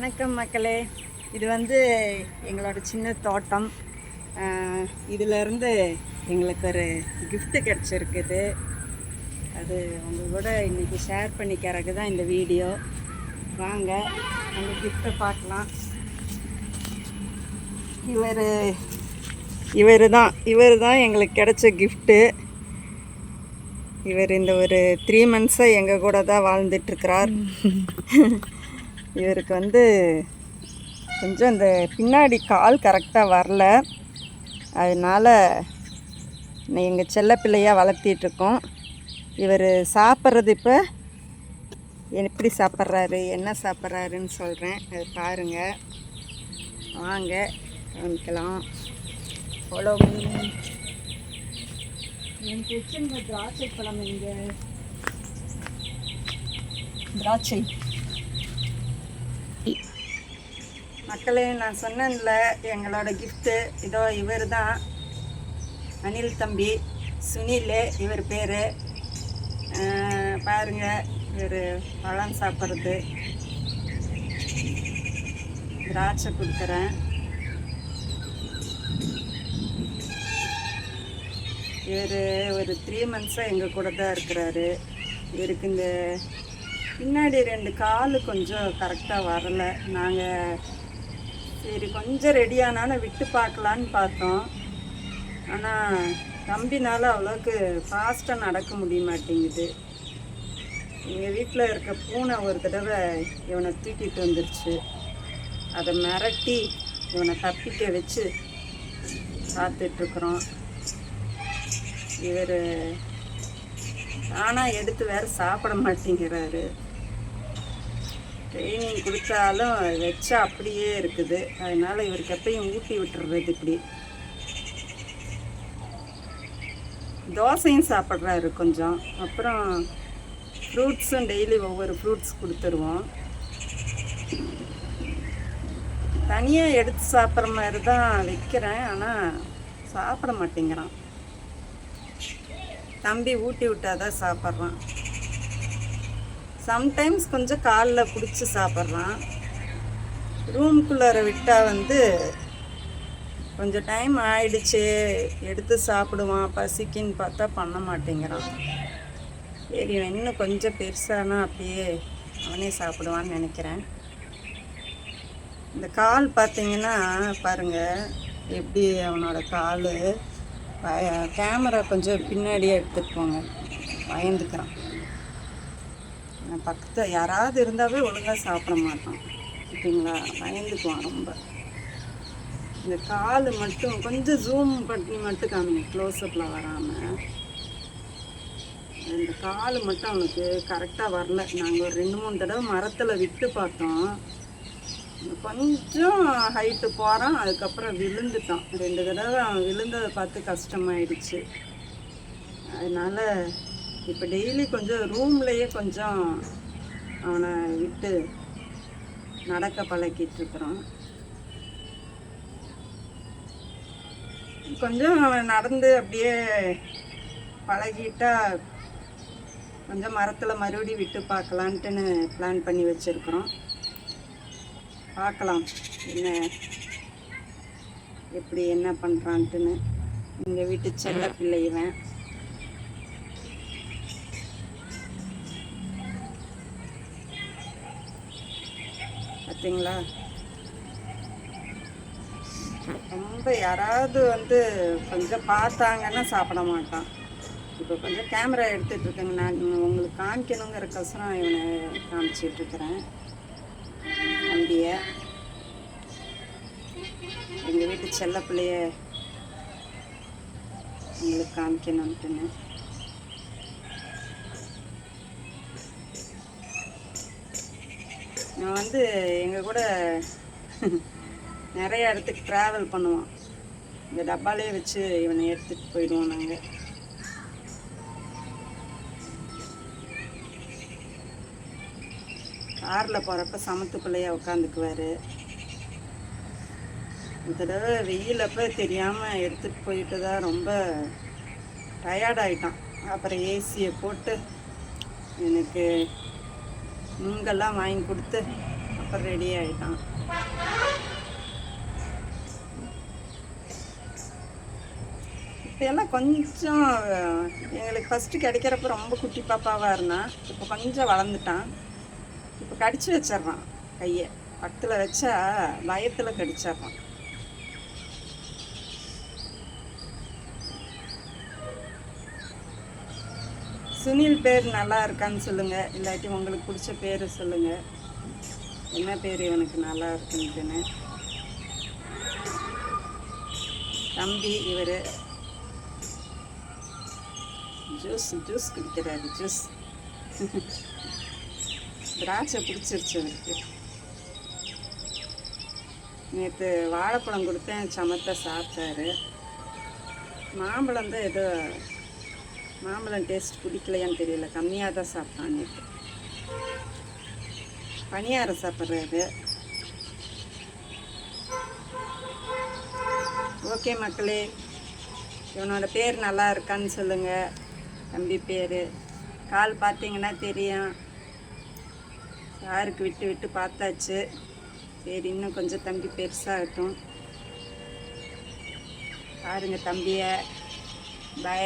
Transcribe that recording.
வணக்கம் மக்களே. இது வந்து எங்களோட சின்ன தோட்டம். ஆஹ் இதிலிருந்து எங்களுக்கு ஒரு கிஃப்ட்டு கிடச்சிருக்குது. அது உங்கள் கூட இன்றைக்கி ஷேர் பண்ணிக்கிறதுக்கு தான் இந்த வீடியோ வாங்க அந்த கிஃப்ட்டை பார்க்கலாம். இவர் இவர் தான் இவர் தான் எங்களுக்கு கிடைச்ச கிஃப்ட்டு இவர் இந்த ஒரு த்ரீ மந்த்ஸாக எங்கள் கூட தான் வாழ்ந்துட்டுருக்கிறார் இவருக்கு வந்து கொஞ்சம் இந்த பின்னாடி கால் கரெக்டாக வரல. அதனால் எங்கள் செல்ல பிள்ளையாக வளர்த்திட்ருக்கோம் இவர் சாப்பிட்றது இப்போ எப்படி சாப்பிட்றாரு என்ன சாப்பிட்றாருன்னு சொல்கிறேன் அது பாருங்கள் வாங்க காமிக்கலாம். ஃபாலோ என் கிச்சனில் திராட்சை பழம் இங்கே திராட்சை. மக்களே நான் சொன்னேன்ல எங்களோட கிஃப்ட்டு இதோ இவர் தான் அனில் தம்பி சுனில் இவர் பேர். பாருங்க இவர் பழம் சாப்பிட்றது. திராட்சை கொடுக்குறேன். இவர் ஒரு த்ரீ மந்த்ஸாக எங்கள் கூட தான் இருக்கிறாரு. இவருக்கு இந்த பின்னாடி ரெண்டு கால் கொஞ்சம் கரெக்டாக வரலை. நாங்கள் சரி கொஞ்சம் ரெடியானாலும் விட்டு பார்க்கலான்னு பார்த்தோம். ஆனால் தம்பினால் அவ்வளோக்கு ஃபாஸ்ட்டாக நடக்க முடிய மாட்டேங்குது. எங்கள் வீட்டில் இருக்க பூனை ஒரு தடவை இவனை தூக்கிட்டு வந்துருச்சு. அதை மிரட்டி இவனை தப்பிக்க வச்சு பார்த்துட்ருக்குறோம். இவர் ஆனால் எடுத்து வேறு சாப்பிட மாட்டேங்கிறாரு. ட்ரைனிங் கொடுத்தாலும் வச்சா அப்படியே இருக்குது. அதனால் இவருக்கு எப்பயும் ஊட்டி விட்டுறது இப்படி. தோசையும் சாப்பிட்றாரு கொஞ்சம். அப்புறம் ஃப்ரூட்ஸும் டெய்லி ஒவ்வொரு ஃப்ரூட்ஸ் கொடுத்துருவோம். தனியாக எடுத்து சாப்பிட்ற மாதிரி தான் வைக்கிறேன். ஆனால் சாப்பிட மாட்டேங்கிறான். தம்பி ஊட்டி விட்டாதான் சாப்பிட்றான். சம்டைம்ஸ் கொஞ்சம் காலில் பிடிச்சி சாப்பிட்றான் ரூம்குள்ளார விட்டால் வந்து கொஞ்சம் டைம் ஆயிடுச்சு. எடுத்து சாப்பிடுவான். பசிக்குன்னு பார்த்தா பண்ண மாட்டேங்கிறான். சரி இன்னும் கொஞ்சம் பெருசானா அப்படியே அவனே சாப்பிடுவான்னு நினைக்கிறேன். இந்த கால் பார்த்தீங்கன்னா பாருங்கள் எப்படி அவனோட கால். கேமரா கொஞ்சம் பின்னாடியே எடுத்துகிட்டு போங்க. பயந்துக்கிறான். பக்கத்து யாராவது இருந்தாவே ஒழுங்காக சாப்பிட மாட்டான். ஓகேங்களா? பயந்துக்குவான் ரொம்ப. இந்த கால் மட்டும் கொஞ்சம் ஜூம் பண்ணி மட்டும் காமிங்க. க்ளோஸ்அப்பில் வராமல் இந்த கால் மட்டும் அவனுக்கு கரெக்டாக வரல. நாங்கள் ஒரு ரெண்டு மூணு தடவை மரத்தில் விட்டு பார்த்தோம். கொஞ்சம் ஹைட்டு போகிறான் அதுக்கப்புறம் விழுந்துட்டான். ரெண்டு தடவை அவன் விழுந்ததை பார்த்து கஷ்டமாயிடுச்சு. அதனால் இப்போ டெய்லி கொஞ்சம் ரூம்லேயே கொஞ்சம் அவனை விட்டு நடக்க பழக்கிட்டு இருக்கிறோம். கொஞ்சம் அவன் நடந்து அப்படியே பழகிட்டா கொஞ்சம் மரத்தில் மறுபடியும் விட்டு பார்க்கலான்ட்டுன்னு பிளான் பண்ணி வச்சுருக்குறோம். பார்க்கலாம் என்ன எப்படி என்ன பண்ணுறான்ட்டுன்னு எங்கள் வீட்டு செல்ல பிள்ளை பார்த்தீங்களா ரொம்ப யாராவது வந்து கொஞ்சம் பார்த்தாங்கன்னா சாப்பிட மாட்டான். இப்போ கொஞ்சம் கேமரா எடுத்துட்டு இருக்கேங்க. நான் உங்களுக்கு காமிக்கணுங்கிறக்கோசரம் இவனை காமிச்சிட்ருக்கிறேன் தம்பிய. எங்கள் வீட்டு செல்ல பிள்ளைய உங்களுக்கு காமிக்கணுன்ட்டுன்னு நான் வந்து எங்கள் கூட நிறைய இடத்துக்கு ட்ராவல் பண்ணுவான். இந்த டப்பாலே வச்சு இவனை எடுத்துகிட்டு போயிடுவோம் நாங்கள் காரில் போகிறப்ப சமத்துக்குள்ளேயே உட்காந்துக்குவார். இந்த தடவை வெயிலப்போ தெரியாமல் எடுத்துகிட்டு போயிட்டு தான் ரொம்ப டயர்டாயிட்டான் அப்புறம் ஏசியை போட்டு எனக்கு நுங்கெல்லாம் வாங்கி கொடுத்து அப்புறம் ரெடி ஆயிட்டான். இப்போ எல்லாம் கொஞ்சம் எங்களுக்கு ஃபஸ்ட்டு கிடைக்கிறப்ப ரொம்ப குட்டி பாப்பாவாக இருந்தான் இப்போ கொஞ்சம் வளர்ந்துட்டான். இப்போ கடிச்சு வச்சிட்றான் கையை. பக்கத்தில் வச்சா பயத்தில் கடிச்சிட்றான். சுனில் பேர் நல்லா இருக்கான்னு சொல்லுங்கள் இல்லாட்டி உங்களுக்கு பிடிச்ச பேர் சொல்லுங்கள் என்ன பேர் இவனுக்கு நல்லா இருக்குன்ட்டுன்னு. தம்பி இவர். ஜூஸ் ஜூஸ் குடிக்கிறாரு ஜூஸ். திராட்சை பிடிச்சிருச்சு அவருக்கு நேற்று வாழைப்பழம் கொடுத்தேன் சமத்தை சாப்பிட்டாரு. மாம்பழம் தான் ஏதோ மாம்பழம் டேஸ்ட் பிடிக்கலையான்னு தெரியல. கம்மியாக தான் சாப்பிட்டான் நேற்று பணியாரம் சாப்பிட்றாரு. ஓகே மக்களே இவனோட பேர் நல்லா இருக்கான்னு சொல்லுங்கள் தம்பி பேர். கால் பார்த்தீங்கன்னா தெரியும். யாருக்கு விட்டு விட்டு பார்த்தாச்சு. சரி இன்னும் கொஞ்சம் தம்பி பெருசாகட்டும். பாருங்கள் தம்பியை. பை